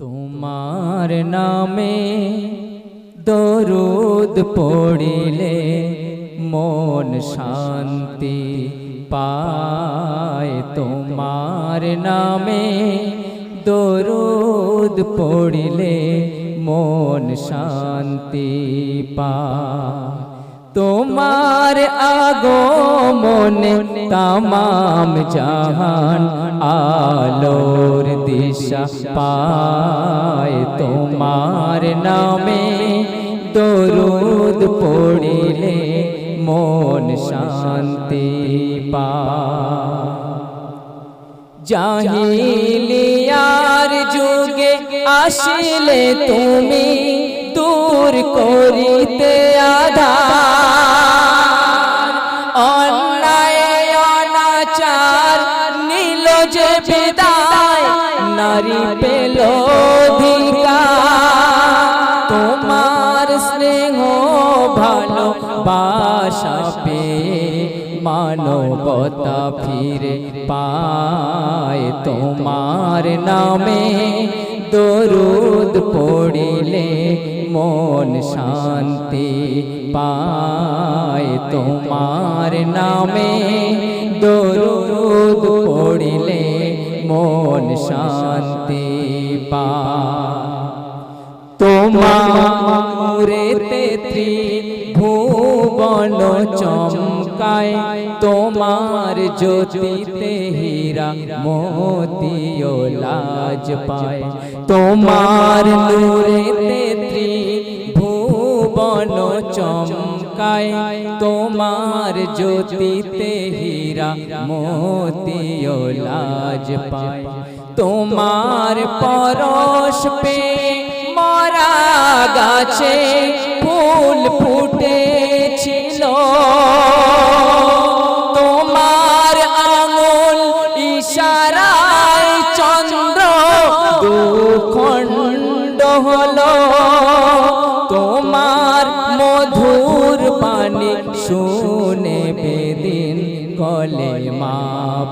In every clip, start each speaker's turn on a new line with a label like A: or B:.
A: তোমার নামে দরুদ পড়িলে মন শান্তি পায়। তোমার নামে দরুদ পড়িলে মন শান্তি পায়। তোমার আগমনে তামাম জাহান আলোর দিশা পায় তোমার নামে দরুদ পড়িলে মন শান্তি পায় জাহিলিয়ার যুগে আসিলে তুমি দূর করিতে আধার মানবতা ফিরে পায় তোমার নামে। দরুদ পড়িলে মন শান্তি পায় তোমার নামে। দরুদ পড়িলে মন শান্তি পায়। তোমারেতে ত্রিভুবন চমকায় তোমার জ্যোতিতে হীরা মোতিও লাজ পায়। তোমার নূরেতে ত্রিভুবন চমকায়। তোমার জ্যোতিতে হীরা মোতিও লাজ পায়। তোমার পরশ পে মরা গাছে ফুল ফুটেছিল হলো তোমার মধুর পানি শুনে বেদিন কলে মা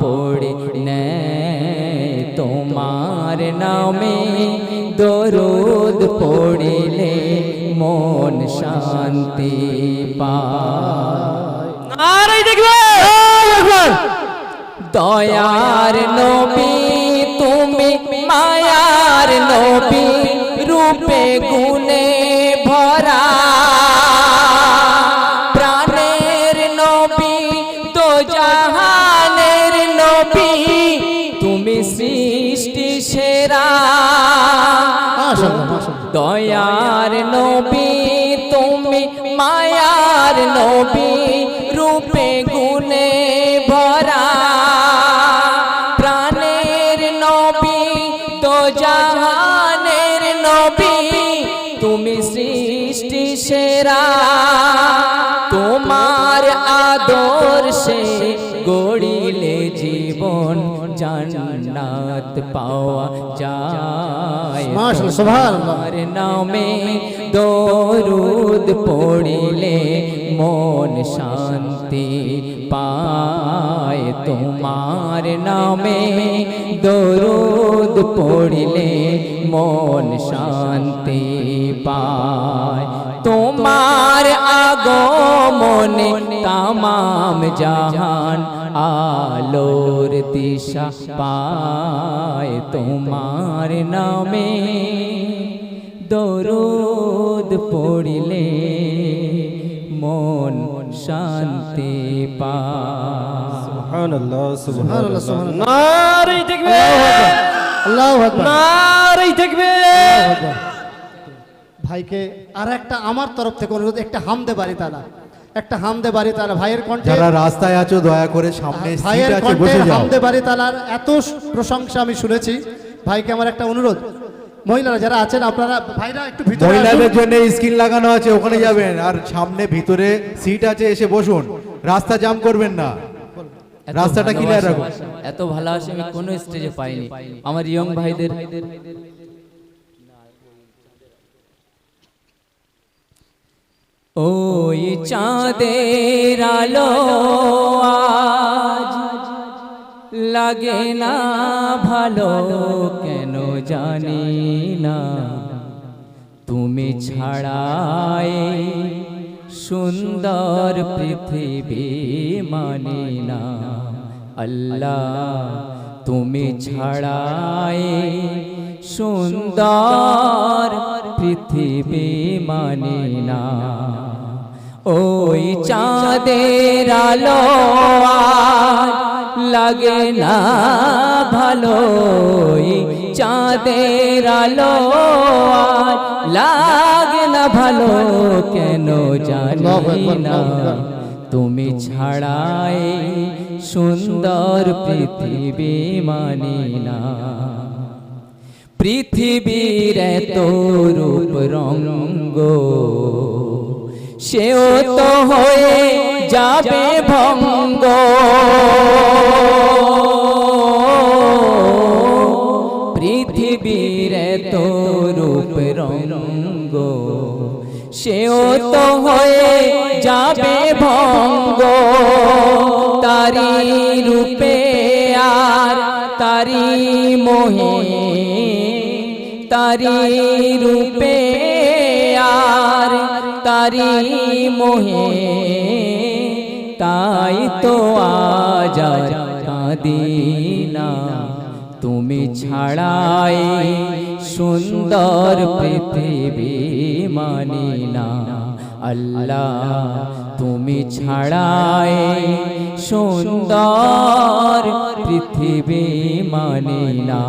A: পড়ে নেয়। তোমার নামে দরুদ পড়িলে মন শান্তি পায়।
B: দেখবে!
A: দয়ার নবী তুমি মায়ার নবী। রূপে গুণে ভরা। প্রাণের নবী তো জাহানের নবী, তুমি সৃষ্টি সেরা। দয়ার নবী, তুমি মায়ার নবী, রূপে গুণে সেরা তোমার আদর্শে গড়িলে জীবন জান্নাত পাওয়া যায়। তোমার নামে দরুদ পড়িলে মন শান্তি পায়। তোমার নামে দরুদ পড়িলে মন শান্তি পায়। তোমার আগমনে তামাম জাহান আলোর দিশা পায় তোমার নামে। দরুদ পড়িলে মন শান্তি।
B: নারী দেখবে। নারী দেখবে।
C: ভাইকে আর একটা আমার তরফ থেকে অনুরোধ একটা হামদে বাড়ি তালা। একটা হামদে বাড়ি তালা ভাইয়ের কণ্ঠে
D: যারা রাস্তায় আছো দয়া করে সামনে সিট
C: ভাইয়ের কণ্ঠে হামদে বাড়ি তালার এত প্রশংসা আমি শুনেছি। ভাইকে আমার একটা অনুরোধ। মহিলারা যারা আছেন আপনারা ভাইরা একটু ভিতরে
D: মহিলাদের জন্য স্ক্রিন লাগানো আছে ওখানে যাবেন। আর সামনে ভিতরে সিট আছে এসে বসুন। রাস্তা জাম করবেন না। রাস্তাটা ক্লিয়ার রাখুন
A: এত ভালোবাসা আমি কোনো স্টেজে পাইনি। আমার ইয়ং ভাইদের ওই চাঁদের আলো আজ লাগে না ভালো কেন জানি না। তুমি ছাড়াই সুন্দর পৃথিবী মানি না। আল্লাহ, তুমি ছাড়াই সুন্দর পৃথিবী মানি না। ওই চাঁদের আলো লাগে না ভালো। চাঁদের আলো লাগে না ভালো কেন জানি না। তুমি ছাড়াই সুন্দর পৃথিবী মানি না। পৃথিবীর এত রূপ রঙ্গ। সেও তো হয়ে যাবে ভঙ্গ। পৃথিবীর তো রূপ রঙ্গ, সেও তো হয়ে যাবে ভঙ্গ। তারি রূপে আর তারি মোহে, তারি রূপে আর তারি মোহে, তাই তো আজ কাঁদিনা তুমি ছাড়াই সুন্দর পৃথিবী মানি না। আল্লাহ, তুমি ছাড়াই সুন্দর পৃথিবী মানি না।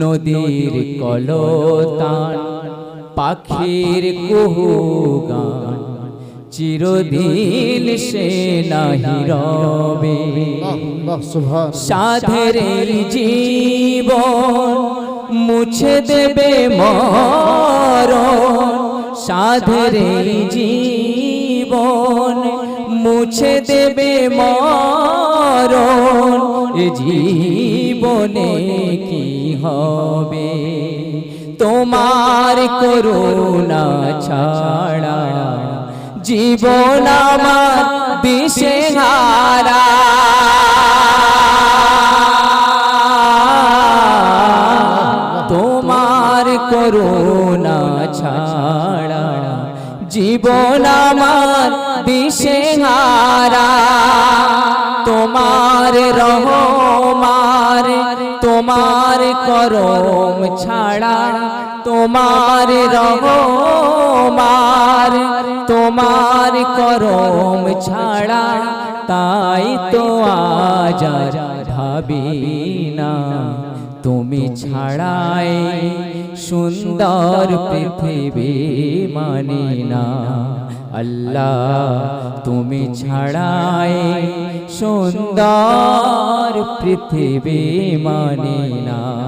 A: নদীর কলতান পাখির কুহু গান, চিরদিন সে নাহি রবে। সাধের জীবন মুছে দেবে মরণ। সাধের জীবন মুছে দেবে মরণ। এ জীবনে কি হবে? তোমার করুণা ছাড়া জীবন আমার দিশে হারা তোমার করুণা ছাড়া জীবন আমার দিশে তোমার রহমার তোমার করম ছাড়া তোমার রহমার তোমার করম ছাড়া তাই তো আজ ভাবি না। তুমি ছাড়াই সুন্দর পৃথিবী মানি না। আল্লাহ, তুমি ছাড়াই সুন্দর পৃথিবী মানি না।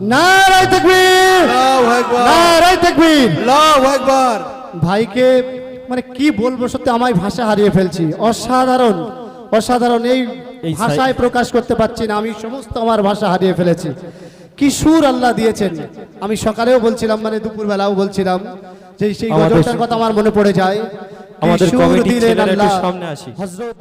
C: নারায় তাকবীর। নারায় তাকবীর।
D: আকবার।
C: ভাইকে মানে কি বলব সত্যি আমায় ভাষা হারিয়ে ফেলছি। অসাধারণ অসাধারণ। এই ভাষায় প্রকাশ করতে পারছি না আমি সমস্ত আমার ভাষা হারিয়ে ফেলেছি। কি সুর আল্লাহ দিয়েছেন। আমি সকালেও বলছিলাম মানে দুপুরবেলাও বলছিলাম যে সেই গজলটার কথা আমার মনে পড়ে যায়।
B: আমাদের
C: দিলেন
B: ছেলেরা একটু সামনে আসি।
C: হযরত